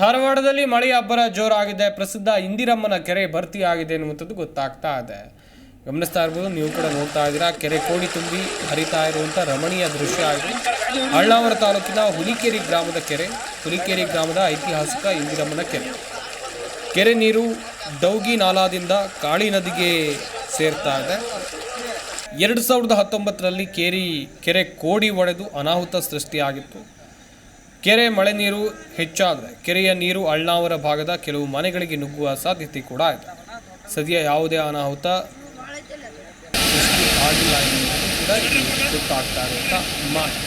ಧಾರವಾಡದಲ್ಲಿ ಮಳೆಯ ಅಬ್ಬರ ಜೋರಾಗಿದೆ. ಪ್ರಸಿದ್ಧ ಇಂದಿರಮ್ಮನ ಕೆರೆ ಭರ್ತಿಯಾಗಿದೆ ಎನ್ನುವಂಥದ್ದು ಗೊತ್ತಾಗ್ತಾ ಇದೆ. ಗಮನಿಸ್ತಾ ಇರ್ಬೋದು, ನೀವು ಕೂಡ ನೋಡ್ತಾ ಇದ್ದೀರಾ, ಕೆರೆ ಕೋಡಿ ತುಂಬಿ ಹರಿತಾ ಇರುವಂಥ ರಮಣೀಯ ದೃಶ್ಯ ಆಗಿದೆ. ಅಳ್ಳಾವರ ತಾಲೂಕಿನ ಹುಲಿಕೇರಿ ಗ್ರಾಮದ ಕೆರೆ, ಹುಲಿಕೇರಿ ಗ್ರಾಮದ ಐತಿಹಾಸಿಕ ಇಂದಿರಮ್ಮನ ಕೆರೆ. ಕೆರೆ ನೀರು ಡೌಗಿ ನಾಲಾದಿಂದ ಕಾಳಿ ನದಿಗೆ ಸೇರ್ತಾ ಇದೆ. ಎರಡು ಸಾವಿರದ ಹತ್ತೊಂಬತ್ತರಲ್ಲಿ ಕೇರಿ, ಕೆರೆ ಕೋಡಿ ಒಡೆದು ಅನಾಹುತ ಸೃಷ್ಟಿಯಾಗಿತ್ತು. ಕೆರೆ ಮಳೆ ನೀರು ಹೆಚ್ಚಾದರೆ ಕೆರೆಯ ನೀರು ಅಳ್ನಾವರ ಭಾಗದ ಕೆಲವು ಮನೆಗಳಿಗೆ ನುಗ್ಗುವ ಸಾಧ್ಯತೆ ಕೂಡ ಇದೆ. ಸದ್ಯ ಯಾವುದೇ ಅನಾಹುತ ಆಗಿಲ್ಲ ಎಂದು ಕೂಡ ಇಲ್ಲಿ ಗೊತ್ತಾಗ್ತಾ ಇರುವಂಥ ಮಾಹಿತಿ.